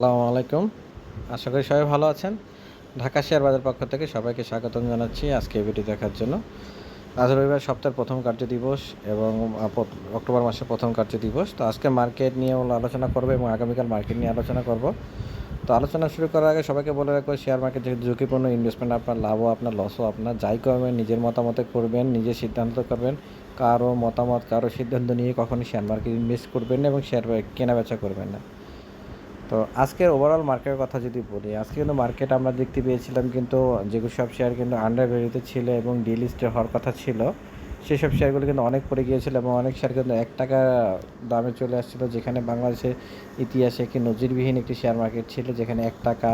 আসসালামু আলাইকুম। আশা করি সবাই ভালো আছেন। ঢাকা শেয়ার বাজার পক্ষ থেকে সবাইকে স্বাগতম জানাচ্ছি আজকে ভিডিও দেখার জন্য। আজ রবিবার সপ্তাহের প্রথম কার্য দিবস এবং অক্টোবর মাসের প্রথম কার্য দিবস। তো আজকে মার্কেট নিয়ে আলোচনা করব এবং আগামীকাল মার্কেট নিয়ে আলোচনা করব। তো আলোচনা শুরু করার আগে সবাইকে বলে রাখব, শেয়ার মার্কেট যেহেতু ঝুঁকিপূর্ণ ইনভেস্টমেন্ট আপনার লাভও আপনার লসও আপনার। যাই করবেন নিজের মতামতে করবেন নিজের সিদ্ধান্ত করবেন। কারও মতামত, কারও সিদ্ধান্ত নিয়ে কখনই শেয়ার মার্কেট ইনভেস্ট করবেন না এবং শেয়ার কেনা বেচা করবেন না। তো আজকের ওভারঅল মার্কেটের কথা যদি বলি, আজকে কিন্তু মার্কেট আমরা দেখতে পেয়েছিলাম কিন্তু যেগুলো সব শেয়ার কিন্তু আন্ডার ভ্যালুতে ছিল এবং ডিলিস্টে হওয়ার কথা ছিল, সেসব শেয়ারগুলো কিন্তু অনেক পড়ে গিয়েছিল এবং অনেক শেয়ার কিন্তু এক টাকা দামে চলে আসছিল, যেখানে বাংলাদেশের ইতিহাসে একটি নজিরবিহীন একটি শেয়ার মার্কেট ছিল, যেখানে এক টাকা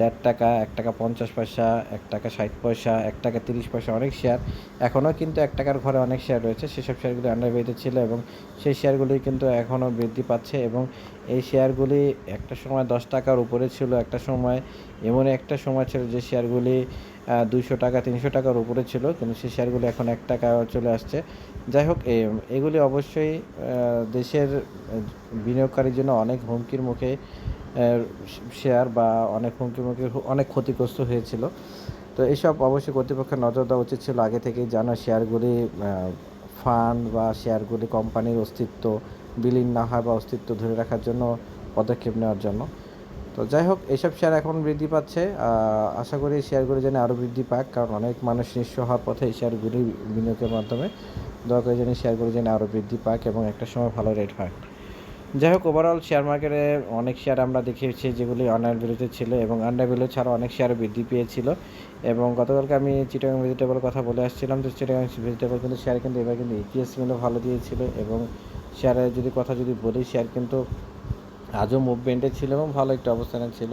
দেড় টাকা, এক টাকা পঞ্চাশ পয়সা, এক টাকা ষাট পয়সা, এক টাকা তিরিশ পয়সা অনেক শেয়ার এখনও কিন্তু এক টাকার ঘরে অনেক শেয়ার রয়েছে। সেসব শেয়ারগুলি আন্ডার ভ্যালুতে ছিল এবং সেই শেয়ারগুলি কিন্তু এখনও বৃদ্ধি পাচ্ছে এবং এই শেয়ারগুলি একটা সময় দশ টাকার উপরে ছিল, একটা সময় এমন একটা সময় ছিল যে শেয়ারগুলি দুইশো টাকা, তিনশো টাকার উপরে ছিল, কিন্তু সেই শেয়ারগুলি এখন এক টাকা চলে আসছে। যাই হোক এগুলি অবশ্যই দেশের বিনিয়োগকারীর জন্য অনেক হুমকির মুখে শেয়ার বা অনেক হুমকির মুখে অনেক ক্ষতিগ্রস্ত হয়েছিল। তো এইসব অবশ্যই কর্তৃপক্ষের নজর দেওয়া উচিত ছিল। আগে থেকেই জানা শেয়ারগুলি ফান্ড বা শেয়ারগুলি কোম্পানির অস্তিত্ব বিলীন না হয় বা অস্তিত্ব ধরে রাখার জন্য পদক্ষেপ নেওয়ার জন্য। তো যাই হোক এইসব শেয়ার এখন বৃদ্ধি পাচ্ছে। আশা করি শেয়ারগুলি যেন আরও বৃদ্ধি পাক, কারণ অনেক মানুষ নিঃস্ব হওয়ার পথে এই শেয়ারগুলি বিনিয়োগের মাধ্যমে দয়া করে যেন শেয়ারগুলি যেন আরও বৃদ্ধি পাক এবং একটা সময় ভালো রেট পাক যাই হোক ওভারঅল শেয়ার মার্কেটে অনেক শেয়ার আমরা দেখিয়েছি যেগুলি আন্ডার ভ্যালুতে ছিল এবং আন্ডার ভ্যালু ছাড়া অনেক শেয়ার বৃদ্ধি পেয়েছিল। এবং গতকালকে আমি চিটাগাং ভেজিটেবল কথা বলে আসছিলাম তো চিটাগাং ভেজিটেবল কিন্তু শেয়ার কিন্তু এবার কিন্তু ইতিহাস কিন্তু ভালো দিয়েছিল এবং শেয়ারের যদি কথা যদি বলি শেয়ার কিন্তু আজও মুভমেন্টে ছিল এবং ভালো একটা অবস্থানে ছিল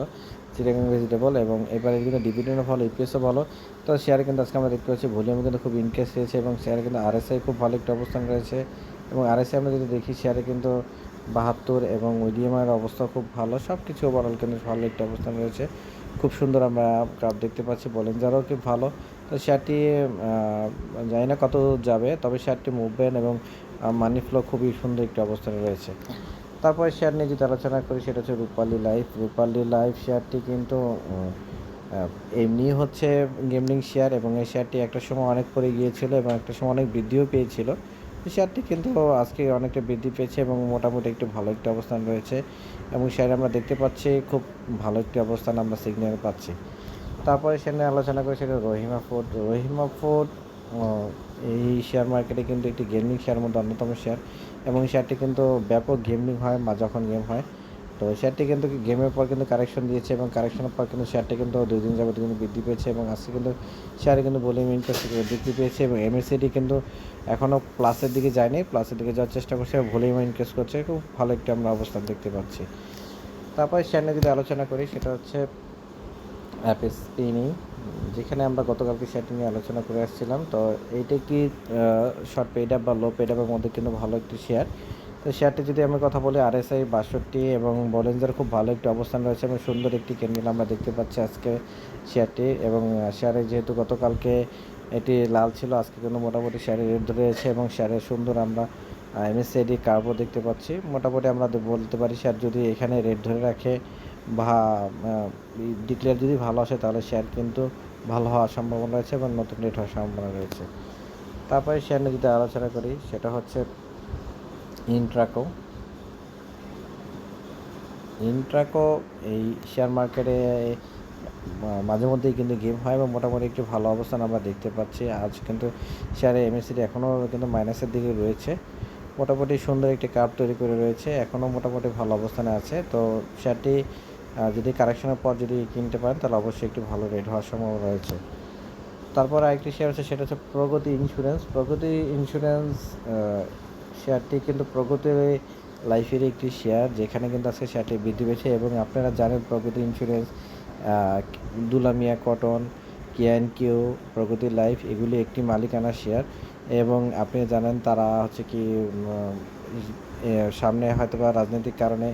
চিটাগাং ভেজিটেবল এবং এবারে কিন্তু ডিভিডেন্ডও ভালো ইপিএসও ভালো। তো শেয়ার কিন্তু আজকে আমরা দেখতে পাচ্ছি ভলিউম কিন্তু খুব ইনক্রিজ হয়েছে এবং শেয়ারে কিন্তু আরএসআই খুব ভালো একটা অবস্থান রয়েছে এবং আরএসআই আমরা যদি দেখি শেয়ারে কিন্তু বাহাত্তর এবং ওইডিএমআর অবস্থা খুব ভালো সব কিছু ওভারঅল কিন্তু ভালো একটা অবস্থান রয়েছে। খুব সুন্দর আমরা গ্রাফ দেখতে পাচ্ছি বলেন যারাও খুব ভালো? তো শেয়ারটি জানি না কত যাবে, তবে শেয়ারটি মুভমেন্ট এবং মানি ফ্লো খুবই সুন্দর একটি অবস্থানে রয়েছে। তারপরে শেয়ার নিয়ে যদি আলোচনা করি, সেটা হচ্ছে রূপালী লাইফ রূপালী লাইফ শেয়ারটি কিন্তু এমনি হচ্ছে গেমলিং শেয়ার এবং এই শেয়ারটি একটা সময় অনেক পরে গিয়েছিল এবং একটা সময় অনেক বৃদ্ধিও পেয়েছিল। শেয়ারটি কিন্তু আজকে অনেকটা বৃদ্ধি পেয়েছে এবং মোটামুটি একটু ভালো একটি অবস্থান রয়েছে এবং শেয়ার আমরা দেখতে পাচ্ছি খুব ভালো একটি অবস্থান আমরা সিগন্যাল পাচ্ছি। তারপরে সেখানে আলোচনা করেছিল রহিমা ফুড রহিমা ফুড এই শেয়ার মার্কেটে কিন্তু একটি গেমিং শেয়ার মধ্যে অন্যতম শেয়ার এবং শেয়ারটি কিন্তু ব্যাপক গেমিং হয় বা যখন গেম হয়। তো শেয়ারটি কিন্তু গেমের পর কিন্তু কারেকশন দিয়েছে এবং কারেকশনের পর কিন্তু শেয়ারটি কিন্তু দুই দিন যাবত কিন্তু বৃদ্ধি পেয়েছে এবং আজকে কিন্তু শেয়ারে কিন্তু ভলিউম ইনক্রিজ বৃদ্ধি পেয়েছে এবং এমএসিডি কিন্তু এখনও প্লাসের দিকে যায়নি। প্লাসের দিকে যাওয়ার চেষ্টা করছে ভলিউম ইনক্রিজ করছে। খুব ভালো একটি আমরা অবস্থান দেখতে পাচ্ছি। তারপরে শেয়ার নিয়ে যদি আলোচনা করি, সেটা হচ্ছে অ্যাপে স্পিনিং যেখানে আমরা গতকালকে সেটি নিয়ে আলোচনা করে আসছিলাম। তো এইটা কি শর্ট পেড আপ বা লো পেড আপের মধ্যে কিন্তু ভালো একটি শেয়ার তো শেয়ারটি যদি আমি কথা বলি আরএসআই বাষট্টি এবং বলেঞ্জার খুব ভালো একটি অবস্থান রয়েছে এবং সুন্দর একটি ক্যান্ডেল আমরা দেখতে পাচ্ছি আজকে শেয়ারটি এবং শেয়ারে যেহেতু গতকালকে এটি লাল ছিল, আজকে কিন্তু মোটামুটি শেয়ারে রেড রয়েছে এবং শেয়ারে সুন্দর আমরা এমএসসিআইডি কার্ভও দেখতে পাচ্ছি। মোটামুটি আমরা বলতে পারি শেয়ার যদি এখানে রেট ধরে রাখে বা ডিক্লেয়ার যদি ভালো আসে তাহলে শেয়ার কিন্তু ভালো হওয়ার সম্ভাবনা রয়েছে এবং নতুন রেট হওয়ার সম্ভাবনা রয়েছে। তারপরে শেয়ার নিয়ে যদি আলোচনা করি, সেটা হচ্ছে ইন্ট্রাকো ইন্ট্রাকো এই শেয়ার মার্কেটে মাঝে মধ্যেই কিন্তু গেম হয় এবং মোটামুটি একটু ভালো অবস্থান আমরা দেখতে পাচ্ছি। আজ কিন্তু শেয়ারে এমএসিডি এখনও কিন্তু মাইনাসের দিকে রয়েছে। মোটামুটি সুন্দর একটি কাপ তৈরি করে রয়েছে। এখনও মোটামুটি ভালো অবস্থানে আছে। তো শেয়ারটি যদি কারেকশনের পর যদি কিনতে পারেন, তাহলে অবশ্যই একটু ভালো রেট হওয়ার সম্ভাবনা রয়েছে। তারপর আরেকটি শেয়ার আছে, সেটা হচ্ছে প্রগতি ইন্স্যুরেন্স প্রগতি ইন্স্যুরেন্স শেয়ারটি কিন্তু প্রগতি লাইফের একটি শেয়ার, যেখানে কিন্তু আজকে শেয়ারটি বৃদ্ধি পেয়েছে এবং আপনারা জানেন প্রগতি ইন্স্যুরেন্স দুলামিয়া কটন কিয়ান কিউ প্রগতি লাইফ এগুলি একটি মালিকানা শেয়ার এবং আপনি জানেন তারা হচ্ছে কি সামনে হয়তো বা রাজনৈতিক কারণে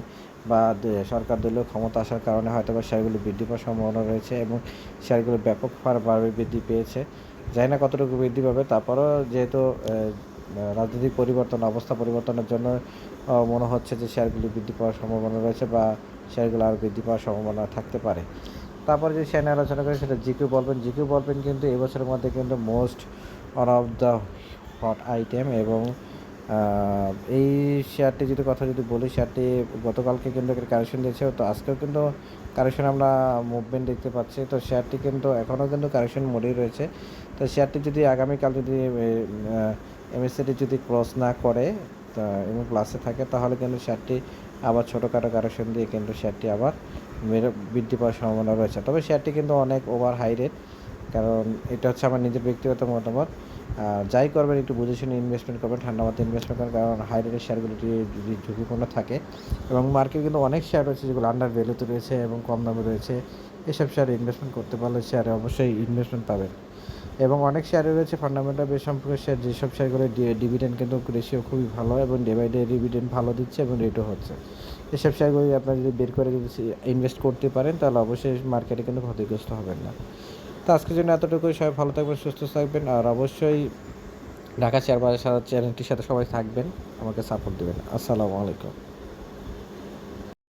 বা সরকার দলীয় ক্ষমতা আসার কারণে হয়তো বা শেয়ারগুলো বৃদ্ধি পাওয়ার সম্ভাবনা রয়েছে এবং শেয়ারগুলো ব্যাপক হারভাবে বৃদ্ধি পেয়েছে। জানি না কতটুকু বৃদ্ধি পাবে, তারপরও যেহেতু রাজনৈতিক পরিবর্তন, অবস্থা পরিবর্তনের জন্য মনে হচ্ছে যে শেয়ারগুলি বৃদ্ধি পাওয়ার সম্ভাবনা রয়েছে বা শেয়ারগুলো আরও বৃদ্ধি পাওয়ার সম্ভাবনা থাকতে পারে। তারপরে যে শেয়ার আলোচনা করি সেটা জিকিউ বলবেন। জিকিউ বলবেন কিন্তু এবছরের মধ্যে কিন্তু most one of the hot item এবং এই শেয়ারটি যদি কথা যদি বলি, শেয়ারটি গতকালকে কিন্তু একটা কারেকশন দিয়েছে। তো আজকেও কিন্তু কারেকশন আমরা মুভমেন্ট দেখতে পাচ্ছি। তো শেয়ারটি কিন্তু এখনও কিন্তু কারেকশন মোডেই রয়েছে। তো শেয়ারটি যদি আগামীকাল যদি এমএসসিটি যদি ক্রস না করে এবং প্লাসে থাকে, তাহলে কিন্তু শেয়ারটি আবার ছোটোখাটো কারেকশন দিয়ে কিন্তু শেয়ারটি আবার বৃদ্ধি পাওয়ার সম্ভাবনা রয়েছে। তবে শেয়ারটি কিন্তু অনেক ওভার হাই রেট কারণ এটা হচ্ছে আমার নিজের ব্যক্তিগত মতামত। যাই করবেন, একটু বুঝে শুনে ইনভেস্টমেন্ট করবেন, ঠান্ডা মাথায় ইনভেস্টমেন্ট করবেন কারণ হাই রেটের শেয়ারগুলো যদি ঝুঁকিপূর্ণ থাকে এবং মার্কেট কিন্তু অনেক শেয়ার রয়েছে যেগুলো আন্ডার ভ্যালুতে রয়েছে এবং কম দামে রয়েছে, এসব শেয়ারে ইনভেস্টমেন্ট করতে পারলে শেয়ারে অবশ্যই ইনভেস্টমেন্ট পাবেন। এবং অনেক শেয়ারে রয়েছে ফান্ডামেন্টাল বেশ সম্পর্কে শেয়ার যেসব শেয়ারগুলো ডিভিডেন্ড কিন্তু রেশিও খুবই ভালো এবং ডে বাই ডে ডিভিডেন্ড ভালো দিচ্ছে এবং রেটও হচ্ছে। এসব শেয়ারগুলি আপনারা যদি বের করে যদি ইনভেস্ট করতে পারেন, তাহলে অবশ্যই মার্কেটে কিন্তু ক্ষতিগ্রস্ত হবেন না। তো আজকের জন্য এতটুকুই, সবাই ভালো থাকবেন, সুস্থ থাকবেন, আর অবশ্যই ঢাকা শেয়ার বাজার সাথে চ্যানেলটির সাথে সবাই থাকবেন, আমাকে সাপোর্ট দেবেন। আসসালামু আলাইকুম।